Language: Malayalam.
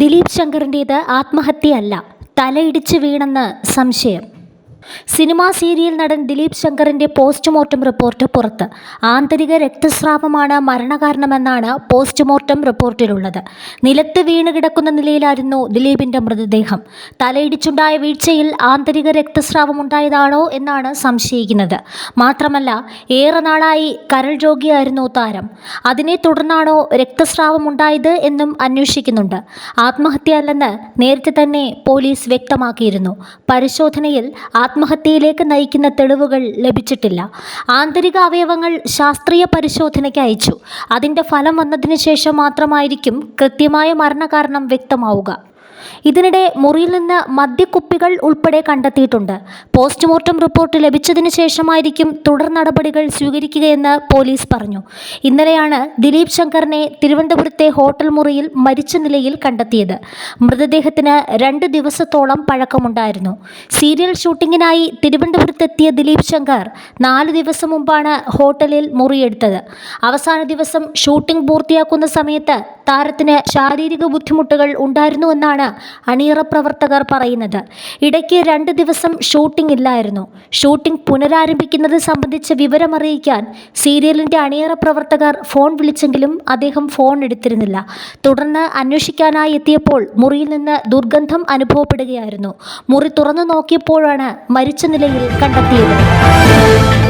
ദിലീപ് ശങ്കറിന്റേത് ആത്മഹത്യയല്ല തലയിടിച്ച് വീണെന്ന് സംശയം. സിനിമാ സീരിയൽ നടൻ ദിലീപ് ശങ്കറിന്റെ പോസ്റ്റ്മോർട്ടം റിപ്പോർട്ട് പുറത്ത്. ആന്തരിക രക്തസ്രാവമാണ് മരണകാരണമെന്നാണ് പോസ്റ്റ്മോർട്ടം റിപ്പോർട്ടിലുള്ളത്. നിലത്ത് വീണ് കിടക്കുന്ന നിലയിലായിരുന്നു ദിലീപിന്റെ മൃതദേഹം. തലയിടിച്ചുണ്ടായ വീഴ്ചയിൽ ആന്തരിക രക്തസ്രാവം ഉണ്ടായതാണോ എന്നാണ് സംശയിക്കുന്നത്. മാത്രമല്ല ഏറെ നാളായി കരൾ രോഗിയായിരുന്നു താരം. അതിനെ തുടർന്നാണോ രക്തസ്രാവം ഉണ്ടായത് എന്നും അന്വേഷിക്കുന്നുണ്ട്. ആത്മഹത്യയല്ലെന്ന് നേരത്തെ തന്നെ പോലീസ് വ്യക്തമാക്കിയിരുന്നു. പരിശോധനയിൽ ആത്മഹത്യയിലേക്ക് നയിക്കുന്ന തെളിവുകൾ ലഭിച്ചിട്ടില്ല. ആന്തരിക അവയവങ്ങൾ ശാസ്ത്രീയ പരിശോധനയ്ക്ക് അയച്ചു. അതിന്റെ ഫലം വന്നതിന് ശേഷം മാത്രമായിരിക്കും കൃത്യമായ മരണകാരണം വ്യക്തമാവുക. ഇതിനിടെ മുറിയിൽ നിന്ന് മദ്യക്കുപ്പികൾ ഉൾപ്പെടെ കണ്ടെത്തിയിട്ടുണ്ട്. പോസ്റ്റ്മോർട്ടം റിപ്പോർട്ട് ലഭിച്ചതിന് ശേഷമായിരിക്കും തുടർ നടപടികൾ സ്വീകരിക്കുകയെന്ന് പോലീസ് പറഞ്ഞു. ഇന്നലെയാണ് ദിലീപ് ശങ്കറിനെ തിരുവനന്തപുരത്തെ ഹോട്ടൽ മുറിയിൽ മരിച്ച നിലയിൽ കണ്ടെത്തിയത്. മൃതദേഹത്തിന് രണ്ട് ദിവസത്തോളം പഴക്കമുണ്ടായിരുന്നു. സീരിയൽ ഷൂട്ടിങ്ങിനായി തിരുവനന്തപുരത്തെത്തിയ ദിലീപ് ശങ്കർ നാല് ദിവസം മുമ്പാണ് ഹോട്ടലിൽ മുറിയെടുത്തത്. അവസാന ദിവസം ഷൂട്ടിംഗ് പൂർത്തിയാക്കുന്ന സമയത്ത് താരത്തിന് ശാരീരിക ബുദ്ധിമുട്ടുകൾ ഉണ്ടായിരുന്നുവെന്നാണ് അണിയറ പ്രവർത്തകർ പറയുന്നത്. ഇടയ്ക്ക് രണ്ട് ദിവസം ഷൂട്ടിംഗ് ഇല്ലായിരുന്നു. ഷൂട്ടിംഗ് പുനരാരംഭിക്കുന്നത് സംബന്ധിച്ച വിവരമറിയിക്കാൻ സീരിയലിന്റെ അണിയറ പ്രവർത്തകർ ഫോൺ വിളിച്ചെങ്കിലും അദ്ദേഹം ഫോൺ എടുത്തിരുന്നില്ല. തുടർന്ന് അന്വേഷിക്കാനായി എത്തിയപ്പോൾ മുറിയിൽ നിന്ന് ദുർഗന്ധം അനുഭവപ്പെടുകയായിരുന്നു. മുറി തുറന്നു നോക്കിയപ്പോഴാണ് മരിച്ച നിലയിൽ കണ്ടെത്തിയത്.